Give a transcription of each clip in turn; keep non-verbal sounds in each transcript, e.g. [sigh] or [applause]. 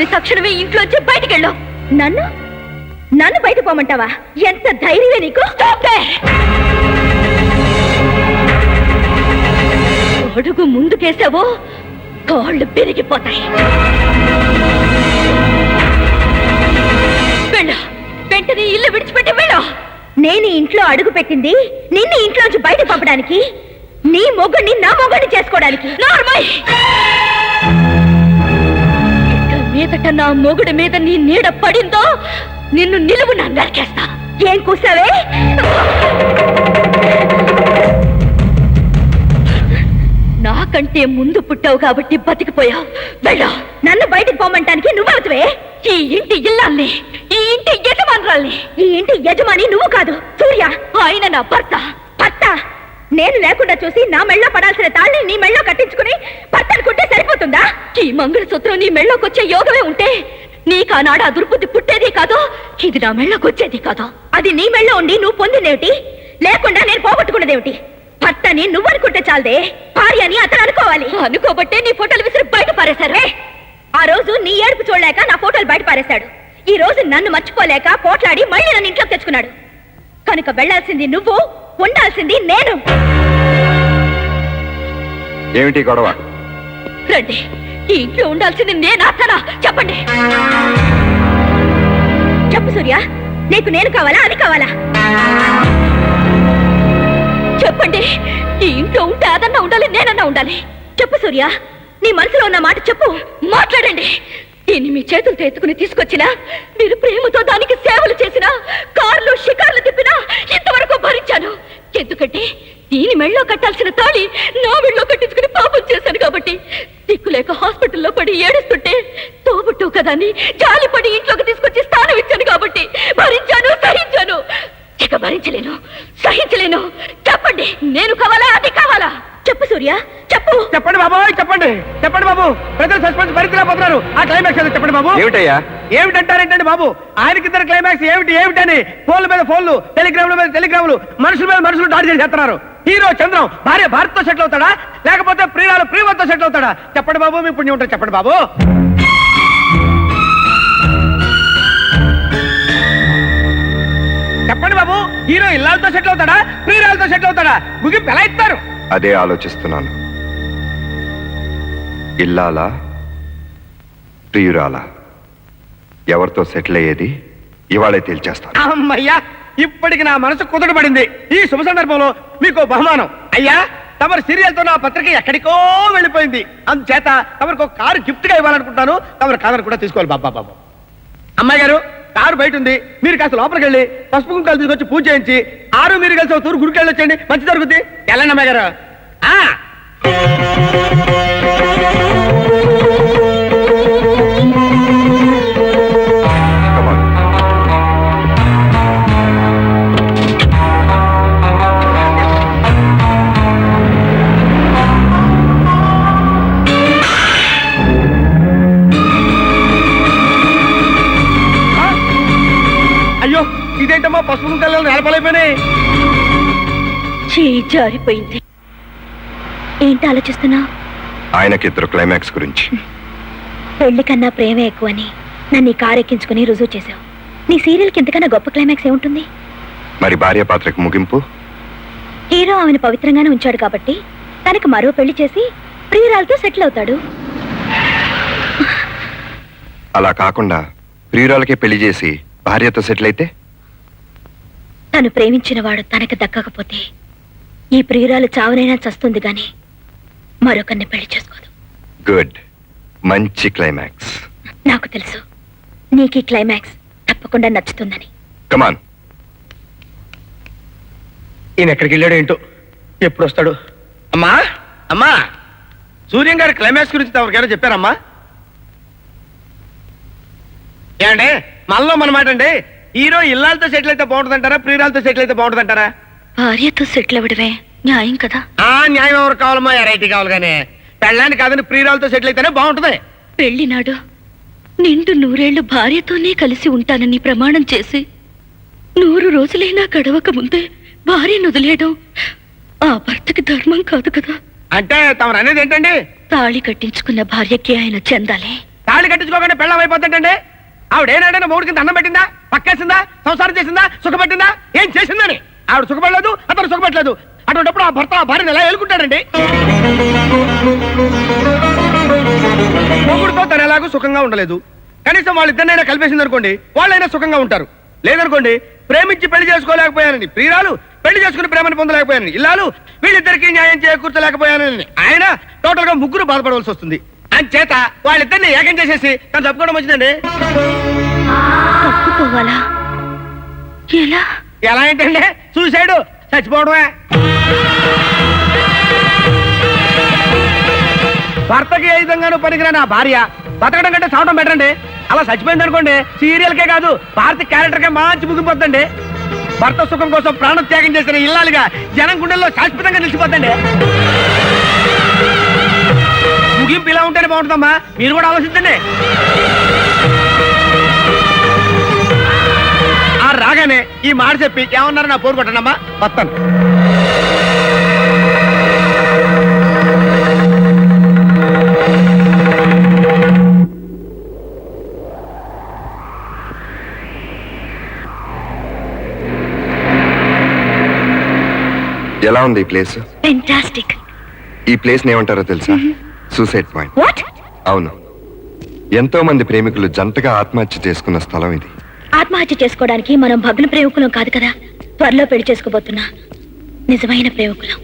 తీసుకుని తక్షణమే ఇంట్లోంచి బయటికెళ్ళు. నన్ను నన్ను బయట పోమంటావా? ఎంత ధైర్యమే నీకు? అడుగు ముందుకేసావో కాళ్ళు పెరిగిపోతాయి. వెళ్ళు. వెంటనే ఇల్లు విడిచిపెట్టి వెళ్ళు. నేను ఇంట్లో అడుగు పెట్టింది నిన్ను ఇంట్లోంచి బయట పంపడానికి. నీ మొగుడిని నా మొగుడిని చేసుకోవడానికి. నార్మల్ మీదట నా మొగుడి మీద నీ నీడ పడిందో నిన్ను నిలువు నా నరికేస్తా. ఏం కూసావే నాకంటే ముందు పుట్టావు కాబట్టి బతికిపోయావు. వెళ్ళా. నన్ను బయటకు పోమంటానికి నువ్వవుతువే ఈ ఇంటి ఇల్లాల్ని ఈ ఇంటి యజమానురాల్ని. ఈ ఇంటి యజమాని నువ్వు కాదు. సూర్య ఆయన నా భర్త. భర్త. నేను లేకుండా చూసి నా మెళ్ళో పడాల్సిన తాళ్ళని నీ మెళ్ళో కట్టించుకుని అనుకుంటే సరిపోతుందా? ఈ మంగళసూత్రం నీ మెళ్ళోకి వచ్చే యోగమే ఉంటే నీకు ఆనాడు ఆ దుర్బుద్ధి పుట్టేది కాదు? ఇది నా మెళ్ళోకి వచ్చేది కాదు? అది నీ మెళ్ళో ఉండి నువ్వు పొందిందేమిటి? లేకుండా నేను పోగొట్టుకున్నదేమిటి? భర్తని నువ్వు అనుకుంటే చాలదే. భార్య అని అతను అనుకోవాలి. అనుకోబట్టే నీ ఫోటోలు విసిరి బయట పారేశారు. ఆ రోజు నీ ఏడుపు చూడలేక నా ఫోటోలు బయట పారేశాడు. ఈ రోజు నన్ను మర్చిపోలేక పోట్లాడి మళ్ళీ నన్ను ఇంట్లోకి తెచ్చుకున్నాడు. కనుక వెళ్ళాల్సింది నువ్వు ఉండాల్సింది నేను. ఏమిటి గొడవ? రండి. ఈ ఇంట్లో ఉండాల్సింది నేను అతనా చెప్పండి. చెప్పు సూర్య నీకు నేను కావాలా అది కావాలా? చెప్పండి ఈ ఇంట్లో ఉంటే అదన్నా ఉండాలి నేనన్నా ఉండాలి? చెప్పు సూర్య నీ మనసులో ఉన్న మాట చెప్పు. మాట్లాడండి. దీన్ని మీ చేతులతో ఎత్తుకుని తీసుకొచ్చినా మీరు ప్రేమతో దానికి సేవలు చేసినా కార్లు షికార్లు తిప్పినా ఇంతవరకు భరించాను ఎందుకంటే దీని మెళ్ళో కట్టాల్సిన తాళి నా మెళ్ళో కట్టించుకుని పాపం చేశాను కాబట్టి దిక్కులేక హాస్పిటల్లో పడి ఏడుస్తుంటే తోబుట్టు కదా అని జాలిపడి ఇంట్లోకి తీసుకొచ్చి స్థానం ఇచ్చాను కాబట్టి భరించాను సహించాను. ఇక భరించలేను సహించలేను. చెప్పండి నేను కావాలా అది కావాలా? చెప్పు సూర్య చెప్పు. చెప్పండి బాబు చెప్పండి. చెప్పండి బాబు. ప్రజలు సస్పెన్స్ భరించలేకపోతున్నారు. ఆ క్లైమాక్స్ ఏదో చెప్పండి బాబు. ఏమిటయ్యా? ఏమిటంటారేంటండి బాబు? ఆయనకిద్దరు క్లైమాక్స్ ఏమిటి? ఏమిటని ఫోన్ల మీద ఫోన్లు టెలిగ్రాముల మీద టెలిగ్రాములు మనుషుల మీద మనుషులు దాడి చేసి చేస్తున్నారు హీరో చంద్రం భార్య భారత్తో సెటిల్ అవుతాడా? లేకపోతే ప్రియురాలు ప్రియవతో సెటిల్ అవుతాడా? చెప్పండి బాబు మీ పుణ్యం ఉంటారు చెప్పండి బాబు. చెప్పండి బాబు హీరో ఇల్లాలతో సెటిల్ అవుతాడా? ప్రియురాలతో సెటిల్ అవుతాడా? ముగింపు ఎలా ఇస్తారు. అదే ఆలోచిస్తున్నాను. ఇల్లాలా? ప్రియురాలా? ఎవరితో సెటిల్ అయ్యేది? ఇవాళే తేల్చేస్తాను. అమ్మయ్యా! ఇప్పటికి నా మనసు కుదరబడింది ఈ శుభ సందర్భంలో మీకు బహుమానం. అయ్యా తమరి సీరియల్తో నా పత్రిక ఎక్కడికో వెళ్ళిపోయింది. అందుచేత తమరికి ఒక కారు గిఫ్ట్గా ఇవ్వాలనుకుంటాను తమరు కాదని కూడా తీసుకోవాలి బాబా బాబు. అమ్మాయి గారు కారు బయట ఉంది. మీరు కాస్త లోపలికి వెళ్ళి పసుపు కుంకాలు తీసుకొచ్చి పూజ చేయించి ఆరు మీరు కలిసి తూరు గుడికి వెళ్ళొచ్చండి. మంచి జరుగుద్ది. వెళ్ళండి అమ్మాయి గారు. చేయి జారిపోయింది. ఏంటి ఆలోచిస్తున్నా? ఆయనకిద్దరు క్లైమాక్స్ గురించి. పెళ్ళి కన్నా ప్రేమే ఎక్కువని నన్ను ఈ కారు ఎక్కించుకుని రుజువు చేశావు. నీ సీరియల్కి ఇంతకన్నా గొప్ప క్లైమాక్స్ ఏముంటుంది? మరి భార్య పాత్రకు ముగింపు? హీరో ఆమెను పవిత్రంగానే ఉంచాడు కాబట్టి తనకు మరో పెళ్ళి చేసి ప్రియురాలతో సెటిల్ అవుతాడు. అలా కాకుండా ప్రియురాలకే పెళ్ళి చేసి భార్యతో సెటిల్ అయితే? తను ప్రేమించిన వాడు తనకు దక్కకపోతే ఈ ప్రియురాలు చావునైనా చస్తుంది గాని మరొకరిని పెళ్ళి చేసుకోదు. గుడ్. మంచి క్లైమాక్స్. నాకు తెలుసు. నీకు ఈ క్లైమాక్స్ తప్పకుండా నచ్చుతుందని. కమాన్ ఈయన ఎక్కడికి వెళ్ళాడు ఏంటో? ఎప్పుడు వస్తాడు? అమ్మా అమ్మా! సూర్యం గారి క్లైమాక్స్ గురించి ఎవరికైనా చెప్పారమ్మా? ఏమండి? మనలో మన మాట అండి హీరో ఇల్లాలతో సెటిల్ అయితే బాగుంటుందంటారా? ప్రియురాలతో సెటిల్ అయితే బాగుంటుందంటారా? భార్యతో సెటిల్ అవ్వడమే న్యాయం కదా? ఆ న్యాయం ఎవరు కావాలమ్మా ఎరైటీ కావాలి కానీ పెళ్ళాన్ని కాదని ప్రియురాలతో సెటిల్ అయితేనే బాగుంటుంది. పెళ్ళినాడు నిండు నూరేళ్ళు భార్యతోనే కలిసి ఉంటానని ప్రమాణం చేసి నూరు రోజులైనా గడవక ముందే భార్యను వదిలేయడం ఆ భర్తకి ధర్మం కాదు కదా? అంటే తమరు అనేది ఏంటండి? తాళి కట్టించుకున్న భార్యకి ఆయన చెందాలి. తాళి కట్టించుకోగానే పెళ్ళం అయిపోతుందండి ఆవిడ ఏనాడైనా మూడు కింద అన్నం పెట్టిందా? పక్కేసిందా? సంసారం చేసిందా? సుఖపెట్టిందా? ఏం చేసిందని? ఆవిడ సుఖపడలేదు అతను సుఖపెట్టలేదు. అటువంటిప్పుడు ఆ భర్త ఆ భార్యను ఎలా ఎలుకుంటాడండి మొగుడుతో తను ఎలాగూ సుఖంగా ఉండలేదు. కనీసం వాళ్ళిద్దరినైనా కలిపేసింది అనుకోండి వాళ్ళైనా సుఖంగా ఉంటారు. లేదనుకోండి ప్రేమించి పెళ్ళి చేసుకోలేకపోయానని ప్రియురాలు పెళ్ళి చేసుకుని ప్రేమను పొందలేకపోయానని ఇల్లాలు వీళ్ళిద్దరికీ న్యాయం చేకూర్చలేకపోయానని ఆయన టోటల్గా ముగ్గురు బాధపడవలసి వస్తుంది. అంచేత వాళ్ళిద్దరిని ఏకం చేసేసి తను తప్పుకోవడం వచ్చిందండి. తప్పుకోవాలా? ఎలా? ఎలా ఏంటంటే సూసైడ్ చచ్చిపోవడమే. భర్తకి ఏ విధంగానూ పనికిరాని ఆ భార్య బతకడం కంటే చావడం బెటర్ అండి. అలా చచ్చిపోయింది అనుకోండి సీరియల్ కే కాదు భారత క్యారెక్టర్ కే మంచి ముగిపోద్దండి. భర్త సుఖం కోసం ప్రాణ త్యాగం చేసిన ఇల్లాలుగా జనం గుండెల్లో శాశ్వతంగా నిలిచిపోద్దండి. ముగింపు ఇలా ఉంటేనే బాగుంటుందమ్మా. మీరు కూడా ఆలోచించండి. ఆ రాగానే ఈ మాట చెప్పి ఏమన్నారు నా పోరు కొట్టండమ్మా. వస్తాను. ఎలా ఉంది ఈ ప్లేస్? ఫెంటాస్టిక్ ఈ ప్లేస్ ఏమంటారో తెలుసా? సూసైడ్ పాయింట్ వాట్ అవును. ఎంతో మంది ప్రేమికులు జంటగా ఆత్మహత్య చేసుకున్న స్థలం ఇది. ఆత్మహత్య చేసుకోవడానికి మనం భగ్న ప్రేమికులం కాదు కదా? త్వరలో పెళ్ళి చేసుకోబోతున్నా. నిజమైన ప్రేమికులం.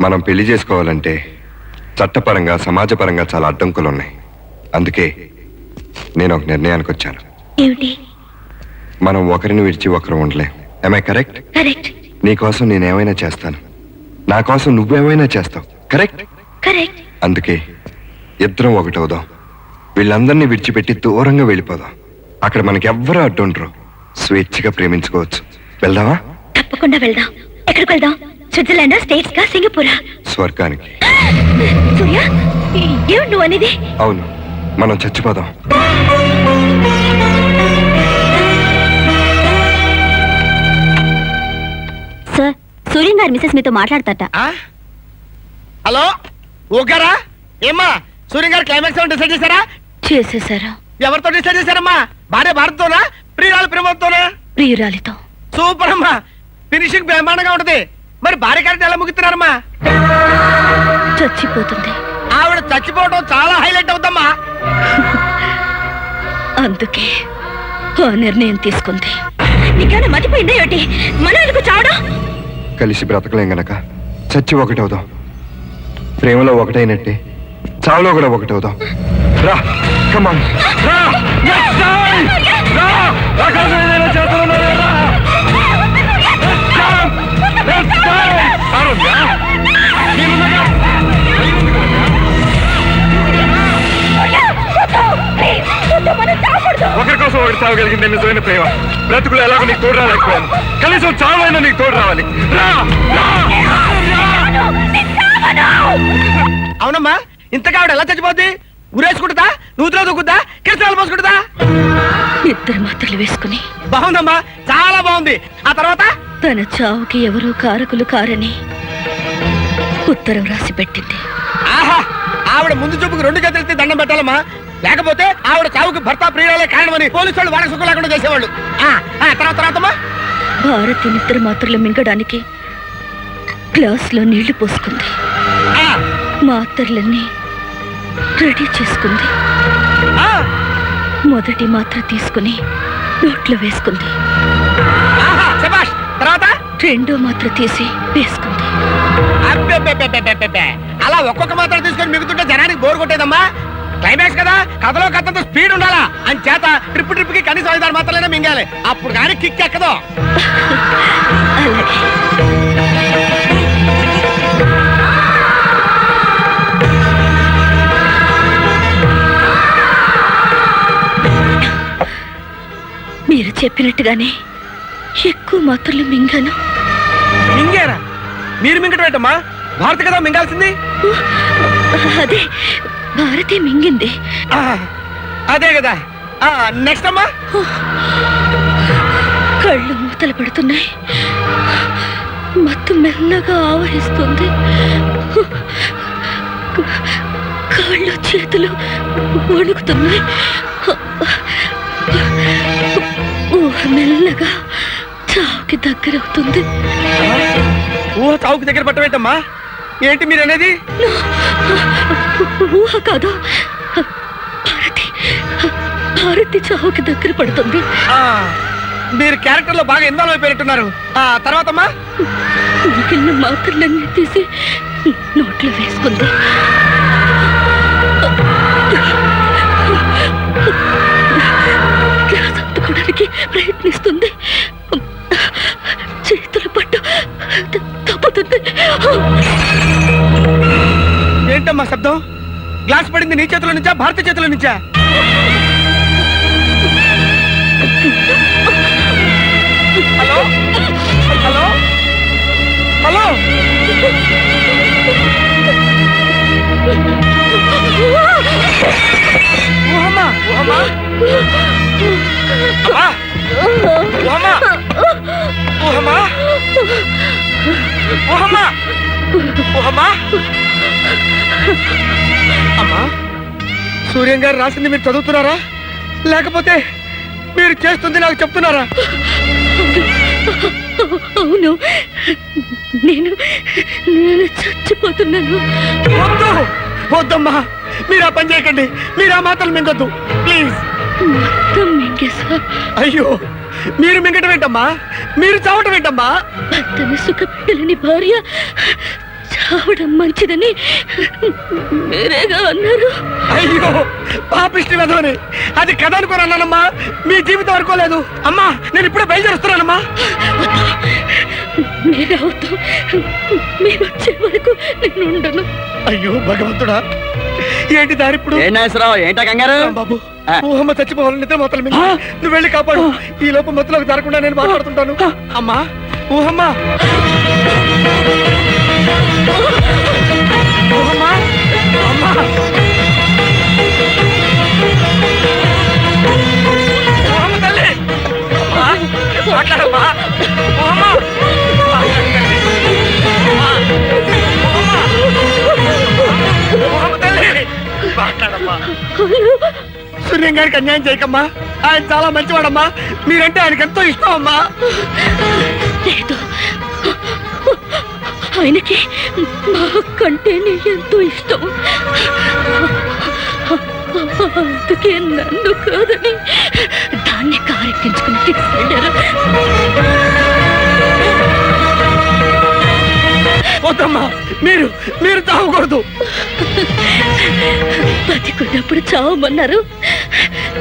మనం పెళ్ళి చేసుకోవాలంటే చట్టపరంగా సమాజపరంగా చాలా అడ్డంకులు ఉన్నాయి అందుకే నేను ఒక నిర్ణయానికి వచ్చాను. ఏమిటి? మనం ఒకరిని విడిచి ఒకరు ఉండలేం. ఐ కరెక్ట్ కరెక్ట్ నీకోసం నేను ఏమైనా చేస్తాను. నా కోసం నువ్వేమైనా చేస్తావు. కరెక్ట్ కరెక్ట్ అందుకే ఇద్దరం ఒకటవుదాం. వీళ్ళందరినీ విడిచిపెట్టి దూరంగా వెళ్ళిపోదాం. అక్కడ మనకి ఎవ్వరూ అడ్డుండరు. స్వేచ్ఛగా ప్రేమించుకోవచ్చు. వెళ్దామా? తప్పకుండా వెళ్దాం. ఎక్కడికి వెళ్దాం? స్విట్జర్లాండ్ స్టేట్స్గా సింగపూరా? స్వర్గానికి. సూర్య ఏమిటి నువ్వు అనేది? అవును. మనం చచ్చిపోదాం. సార్ సూర్యం గారి మిసెస్ మీతో మాట్లాడతాట ఆ? హలో? ఓకేరా ఏమ్మా సూర్య గారు క్లైమాక్స్ ఏమైనా డిసైడ్ చేశారా? చేసేసారా ఎవరితో డిసైడ్ చేశారమ్మా? భార్య భారత్తోనా ప్రియురాలు ప్రేమతోనా? ప్రియురాలితో. సూపర్ అమ్మా. ఫినిషింగ్ బ్రహ్మాండంగా ఉంటది. మరి భార్య క్యారెక్టర్ ఎలా ముగిస్తున్నారమ్మా? చచ్చిపోతుంది ఆవిడ చచ్చిపోవడం చాలా హైలైట్ అవుతమ్మా [laughs] అందుకే ఆ నిర్ణయం తీసుకుంది. నీకేమైనా మతిపోయిందా ఏమిటి మనం ఎందుకు చావడం? కలిసి బ్రతకలేం గనక. చచ్చి ఒకటవుదాం ప్రేమలో ఒకటైనట్టే చావులో కూడా ఒకటవుదాం. రా కమాన్ రా ఒకరి కోసం ఒకటి చావగలిగింది నిజమైన ప్రేమ. బ్రతుకులు ఎలాగో నీకు తోడు రాలేకపోయాను. కనీసం చావైనా నీకు తోడు రావాలి. రా! అవునమ్మా ఇంతగా ఆవిడ ఎలా చచ్చిపోద్ది? ఉరేసుకుంటుందా? నూతిలో దూకుద్దా? కిరసనాలు పోసుకుంటుందా ఇద్దరు మాత్రలు వేసుకుని. బాగుందమ్మా చాలా బాగుంది. ఆ తర్వాత? తన చావుకి ఎవరూ కారకులు కారని ఉత్తరం రాసి పెట్టింది. ఆహా ఆవిడ ముందు చూపుకి రెండు చేతులెత్తి దండం పెట్టాలమ్మా. లేకపోతే ఆవిడ చావుకి భర్త ప్రియురాలే కారణమని పోలీసు వాళ్ళు వాళ్ళకి సుఖం లేకుండా చేసేవాళ్ళు. ఆ, ఆ, తర్వాత తర్వాతమ్మా భారతి నిద్ర మాత్రలు మింగడానికి గ్లాసులో నీళ్ళు పోసుకుంది. ఆ, మాత్రలన్నీ రెడీ చేసుకుంది. ఆ, మొదటి మాత్ర తీసుకుని నోట్లో వేసుకుంది. రెండో మాత్ర తీసి వేసుకుంది. అలా ఒక్కొక్క మాత్రం తీసుకొని మిగుతుంటే జనానికి బోర్ కొట్టేదమ్మా. క్లైమాక్స్ కదా కథలో కథంతో స్పీడ్ ఉండాలా? అని చేత ట్రిప్ ట్రిప్కి కనీసం ఐదారు మాత్రలైనా మింగాలి. అప్పుడు కానీ కిక్ ఎక్కదో. [laughs] అలాగే. మీరు చెప్పినట్టుగానే ఎక్కువ మాత్రలు మింగాను. మింగారా? మీరు మింగటం ఏంటమ్మా భారత కదా మింగాల్సింది? అదే భారతి మింగింది. అదే కదా. నెక్స్ట్ అమ్మా కళ్ళు మూతలు పడుతున్నాయి. మత్తు మెల్లగా ఆవహిస్తుంది కాళ్ళు చేతులు వణుకుతున్నాయి. ఊహ మెల్లగా చావుకి దగ్గరవుతుంది ఊహ చావుకి దగ్గర పట్టవేంటమ్మా? ఏంటి మీరు అనేది ఊహ కాదు? భారతి భారతి చావుకి దగ్గర పడుతుంది. మీరు క్యారెక్టర్లో బాగా ఇన్వాల్వ్ అయిపోయినట్టున్నారు. ఆ తర్వాతమ్మా? మిగిలిన మాత్రలన్నీ తీసి నోట్లో వేసుకుంది. ఏంటమ్మా గ్లాస్ పడింది నీ చేతుల నుంచా భారత చేతుల నుంచా? హలో? హలో? హలో? ఊహమ్మా ఊహమ్మా? అమ్మా? ఊహమ్మా? ఊహమ్మా? ఊహమ్మా? ఊహమ్మా? అమ్మా సూర్యం గారు రాసింది మీరు చదువుతున్నారా? లేకపోతే మీరు చేస్తుంది నాకు చెప్తున్నారా? అవును. నేను నేను చచ్చిపోతున్నాను. వద్దు! వద్దమ్మా! మీరు ఆ పని చేయకండి. మీరు ఆ మాటలు మింగొద్దు. ప్లీజ్ మొత్తం మింగేసా అయ్యో! మీరు మింగటం ఏంటమ్మా? మీరు చావటం ఏంటమ్మా? భర్తను సుఖపెట్టలేని భార్య. చావడం మంచిదని మీరేగా అన్నారు? అయ్యో పాపిష్టి వెధవని. అది కథ అనుకోని అన్నానమ్మా మీ జీవితం అనుకోలేదు. అమ్మా నేను ఇప్పుడే బయలుదేరుస్తున్నానమ్మా. మీరు అవుతూ. మీరు వచ్చే వరకు నేను ఉండను. అయ్యో భగవంతుడా. ఏంటి దారి ఇప్పుడు? ఏ నాగేశ్వరరావు ఏంటా కంగారు? బాబు. ఊహమ్మ చచ్చిపోవాలి నిద్ర మొత్తలు మింగి. నువ్వు వెళ్ళి కాపాడు. ఈ లోపు మత్తులోకి జరగకుండా నేను మాట్లాడుతుంటాను. అమ్మా ఊహమ్మ. సూర్యం గారికి అన్యాయం చేయకమ్మా. ఆయన చాలా మంచివాడమ్మా. మీరంటే ఆయనకి ఎంతో ఇష్టం అమ్మా లేదు. ఆయనకి మా కంటేనే ఎంతో ఇష్టం. అందుకే నన్ను కాదని దాన్ని కారెక్కించుకుని తీసుకెళ్ళారు. వద్దమ్మా మీరు మీరు తాగకూడదు బతికున్నప్పుడు చావమన్నారు.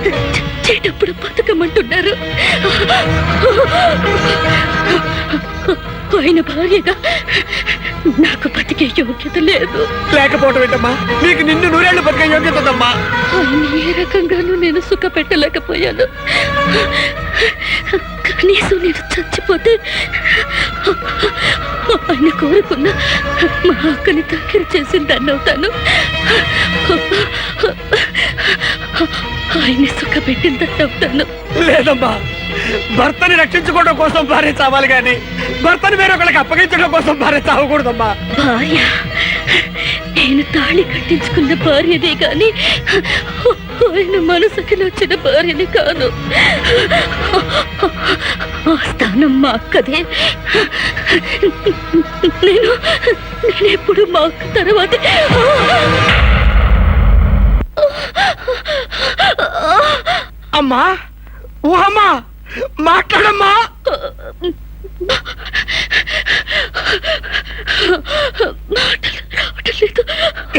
చచ్చేటప్పుడు బతకమంటున్నారు. ఆయన భార్యగా నాకు బతికే యోగ్యత లేదు. లేకపోవటం ఏంటమ్మా? మీకు నిన్ను నూరేళ్ళు బతికే యోగ్యత ఉందమ్మా. ఏ రకంగానూ నేను సుఖ పెట్టలేకపోయాను కనీసం నేను చచ్చిపోతే ఆయన కోరుకున్న మా అక్కని దగ్గర చేసిన దాన్ని అవుతాను. ఆయన్ని సుఖ పెట్టిన దాన్ని అవుతాను. లేదమ్మా. భర్తని రక్షించుకోవడం కోసం భార్య చావాలి కానీ భర్తని వేరొకరికి అప్పగించడం కోసం భార్య చావకూడదమ్మా. భార్య నేను తాళి కట్టించుకున్న భార్యనే కాని ఆయన మనసుకి నచ్చిన భార్యని కాను ఆ స్థానం మా అక్కదే. నేను నేను ఎప్పుడు మా అక్క తర్వాత. అమ్మా ఊహమ్మా మాట్లాడమ్మా.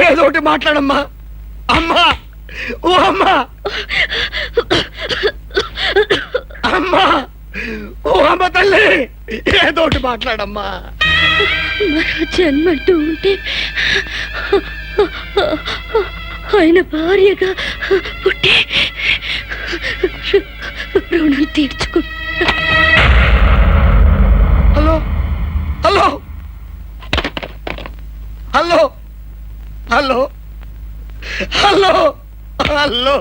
ఏదో ఒకటి మాట్లాడమ్మా. అమ్మా ఊహమ్మా. అమ్మా. ఊహమ్మ తల్లి ఏదో ఒకటి మాట్లాడమ్మా. మరో జన్మంటూ ఉంటే ఆయన భార్యగా పుట్టి రుణం తీర్చుకుంటా hello hello. Hello hello. Hello hello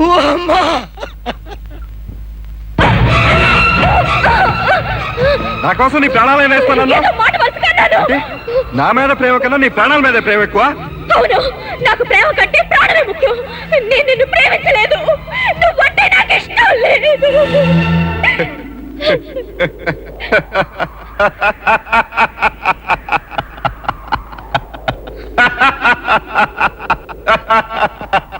ఓ అమ్మా! నా కోసం నీ ప్రాణాలైనా వేస్తానన్నా మాట వరుసగా. నా మీద ప్రేమ కన్నా నీ ప్రాణాల మీద ప్రేమ ఎక్కువ? అవును నాకు ప్రేమ కంటే ప్రాణమే ముఖ్యం. నేను నిన్ను ప్రేమించలేదు. నువ్వంటే నాకు ఇష్టం లేదు. [laughs]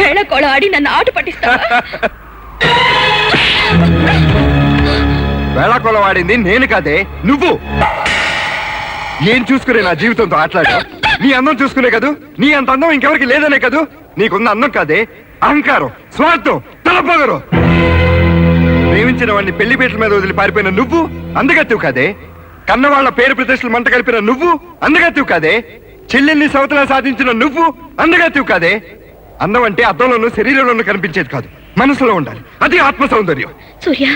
వేళకోళ ఆడి నన్ను ఆట పట్టిస్తావా? వేళాకోళ వాడింది నేను కాదే నువ్వు. ఏం చూసుకునే నా జీవితంతో ఆటలాడు. నీ అందం చూసుకునే కదూ? నీ అంత అందం ఇంకెవరికి లేదనే కదూ? నీకున్న అందం కాదే అహంకారం స్వార్థం తలపగరు. ప్రేమించిన వాడిని పెళ్ళి పీటల మీద వదిలి పారిపోయిన నువ్వు అందగత్తివి కాదే కన్నవాళ్ళ పేరు ప్రతిష్టలు మంట కలిపిన నువ్వు అందగత్తివి కాదే చెల్లెల్ని సవతలా సాధించిన నువ్వు అందగత్తివి కాదే అందం అంటే అద్దంలోనూ శరీరంలోనూ కనిపించేది కాదు. మనసులో ఉండాలి. అది ఆత్మ సౌందర్యం. సూర్య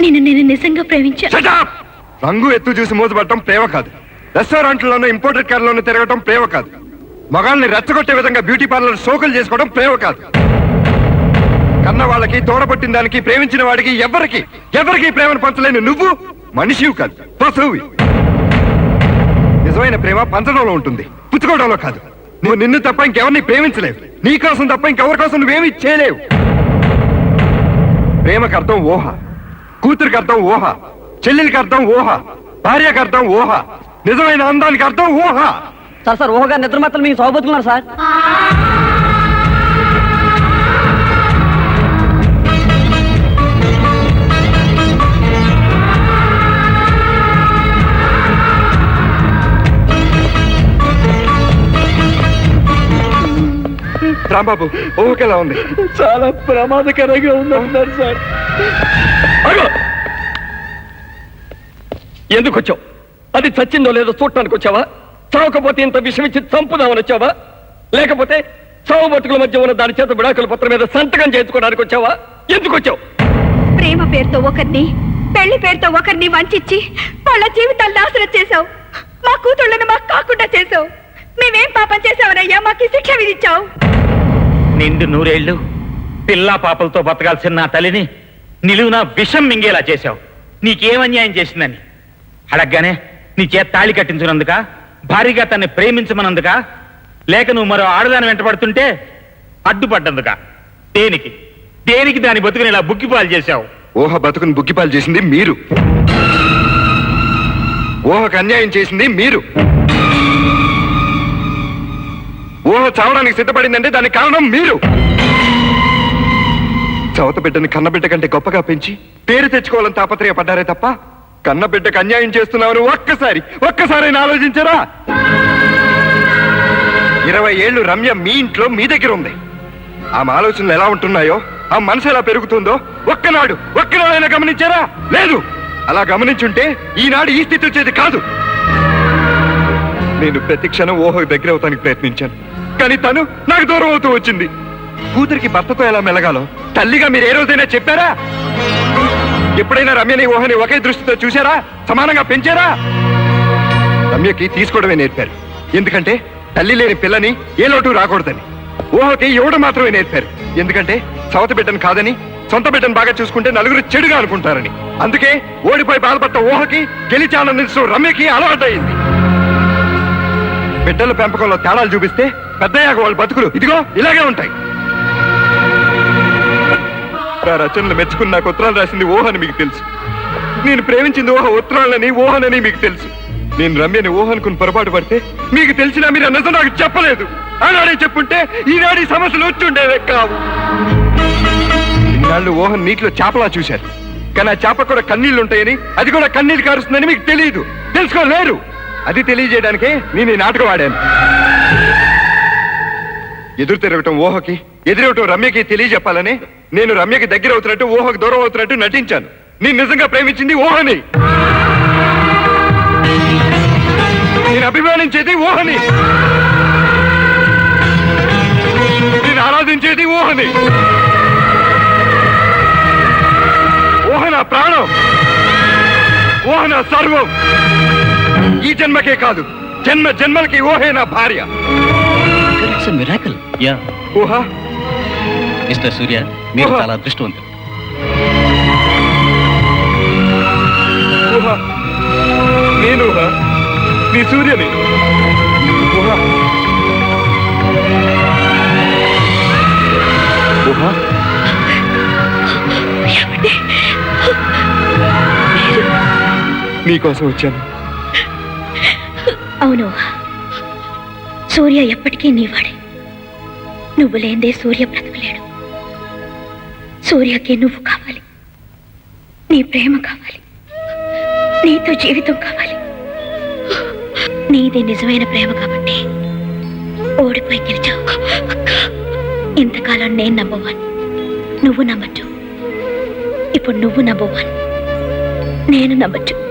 నేను నేను నిజంగా ప్రేమించా! రంగు ఎత్తు చూసి మోసపడటం ప్రేమ కాదు. రెస్టారెంట్లోనూ ఇంపోర్టెడ్ కార్లోనూ తిరగటం ప్రేమ కాదు. మగాళ్ళని రెచ్చగొట్టే విధంగా బ్యూటీ పార్లర్ షోకులు చేసుకోవడం ప్రేమ కాదు. కన్న వాళ్ళకి తోడబట్టిన దానికి ప్రేమించిన వాడికి ఎవరికి ఎవరికి ప్రేమను పంచలేని నువ్వు? మనిషివి కాదు పశువువి నిజమైన ప్రేమ పంచడంలో ఉంటుంది పుచ్చుకోవడంలో కాదు. నువ్వు నిన్ను తప్ప ఇంకెవరిని ప్రేమించలేవు. నీ కోసం తప్ప ఇంకెవరి కోసం నువ్వేమీ చేయలేవు. ప్రేమకు అర్థం ఊహ కూతురికి అర్థం ఊహ చెల్లెలికి అర్థం ఊహ భార్యకు అర్థం ఊహ నిజమైన అందానికి అర్థం ఊహ. సార్ సార్ ఊహగా నిద్ర మాత్రం మీకు సోబతున్నారు సార్. రాంబాబు ఊహకెలా ఉంది. చాలా ప్రమాదకరంగా ఉందంటున్నారు సార్! ఎందుకు వచ్చావు అది చచ్చిందో లేదో చూడటానికి వచ్చావా? చావకపోతే ఇంత విషం ఇచ్చి చంపుదామని వచ్చావా? లేకపోతే చావు బతుకుల మధ్య ఉన్న దాని చేత విడాకుల పత్రం మీద సంతకం చేయించుకోవడానికి వచ్చావా? ఎందుకు వచ్చావు ప్రేమ పేరుతో ఒకరిని పెళ్ళి పేరుతో ఒకరిని వంచిచ్చి వాళ్ళ జీవితాలు నాశనం చేశావు. మా కూతుళ్ళను మాకు కాకుండా చేశావు. మేమేం పాపం చేశావనయ్యా మాకు శిక్ష విధించావు. నిండు నూరేళ్ళు పిల్లా పాపలతో బతకాల్సిన నా తల్లిని నిలువున విషం మింగేలా చేశావు. నీకేం అన్యాయం చేసిందని? అడగగానే నీ చేత తాళి కట్టించినందుక? భారీగా తన్ని ప్రేమించమన్నందుక లేక నువ్వు మరో ఆడదాని వెంటబడుతుంటే అడ్డుపడ్డందుక? దేనికి? దేనికి దాని బతుకుని ఇలా బుక్కిపాలు చేశావు? ఊహ బతుకుని బుగ్గిపాలు చేసింది మీరు. ఊహకు అన్యాయం చేసింది మీరు. ఊహ చావడానికి సిద్ధపడిందంటే దానికి కారణం మీరు. చవత బిడ్డని కన్నబిడ్డ కంటే గొప్పగా పెంచి పేరు తెచ్చుకోవాలని తాపత్రయపడ్డారే తప్ప కన్నబిడ్డకు అన్యాయం చేస్తున్నామని ఒక్కసారి ఒక్కసారి ఆలోచించారా? ఇరవై ఏళ్ళు రమ్య మీ ఇంట్లో మీ దగ్గర ఉంది. ఆమె ఆలోచనలు ఎలా ఉంటున్నాయో ఆ మనసు ఎలా పెరుగుతుందో ఒక్కనాడు ఒక్కనాడైనా గమనించారా? లేదు. అలా గమనించుంటే ఈనాడు ఈ స్థితి వచ్చేది కాదు. నేను ప్రతి క్షణం ఊహకు దగ్గర అవుతానికి ప్రయత్నించాను. కానీ తను నాకు దూరం అవుతూ వచ్చింది. కూతురికి భర్తతో ఎలా మెలగాలో తల్లిగా మీరు ఏ రోజైనా చెప్పారా? ఎప్పుడైనా రమ్యని ఊహని ఒకే దృష్టితో చూశారా? సమానంగా పెంచారా? రమ్యకి తీసుకోవడమే నేర్పారు. ఎందుకంటే తల్లి లేని పిల్లని ఏ లోటు రాకూడదని. ఊహకి ఇవ్వడం మాత్రమే నేర్పారు. ఎందుకంటే సవత బిడ్డను కాదని సొంత బిడ్డను బాగా చూసుకుంటే నలుగురు చెడుగా అనుకుంటారని. అందుకే ఓడిపోయి బాధపడ్డ ఊహకి గెలిచానందించడం రమ్యకి అలవాటైంది బిడ్డల పెంపకంలో తేడాలు చూపిస్తే పెద్దయ్యాక వాళ్ళ బతుకులు ఇదిగో ఇలాగే ఉంటాయి. నా రచనలు మెచ్చుకున్న నాకు ఉత్తరాలు రాసింది ఊహని మీకు తెలుసు. నేను ప్రేమించింది ఊహ ఉత్తరాలని ఊహనని మీకు తెలుసు. నేను రమ్యని ఊహనుకుని పొరపాటు పడితే మీకు తెలిసినా మీరు అన్నది నాకు చెప్పలేదు. ఆనాడే చెప్పుంటే ఈనాడు ఈ సమస్యలు వచ్చిండేవే కావు. ఇన్నాళ్ళు ఊహన్ నీటిలో చేపలా చూశారు. కానీ ఆ చేప కూడా కన్నీళ్ళు ఉంటాయని అది కూడా కన్నీరు కారుస్తుందని మీకు తెలియదు. తెలుసుకోలేరు. అది తెలియజేయడానికి నేను ఈ నాటకం ఆడాను. ఎదురు తిరగటం ఊహకి ఎదురవటం రమ్యకి తెలియజెప్పాలని నేను రమ్యకి దగ్గర అవుతున్నట్టు ఊహకు దూరం అవుతున్నట్టు నటించాను. నేను నిజంగా ప్రేమించింది ఊహని. నేను అభిమానించేది ఊహని. నేను ఆరాధించేది ఊహని. ఊహ నా ప్రాణం. ఊహ నా సర్వం. ఈ జన్మకే కాదు జన్మ జన్మలకి ఊహే నా భార్య. Miracle yeah. ఊహ? మిస్టర్ సూర్య మీరు చాలా అదృష్టవంతులు. ఊహ? నేను ఊహ? నీ సూర్యని? ఊహ? వచ్చాను. అవును సూర్య ఎప్పటికీ నీవాడే. నువ్వు లేందే సూర్య బ్రతకలేడు. సూర్యకి నువ్వు కావాలి. నీ ప్రేమ కావాలి. నీతో జీవితం కావాలి. నీది నిజమైన ప్రేమ కాబట్టి ఓడిపోయి గెలిచావు. ఇంతకాలం నేను నంబర్ వన్ నువ్వు నంబర్ టూ ఇప్పుడు నువ్వు నంబర్ వన్ నేను నంబర్ టూ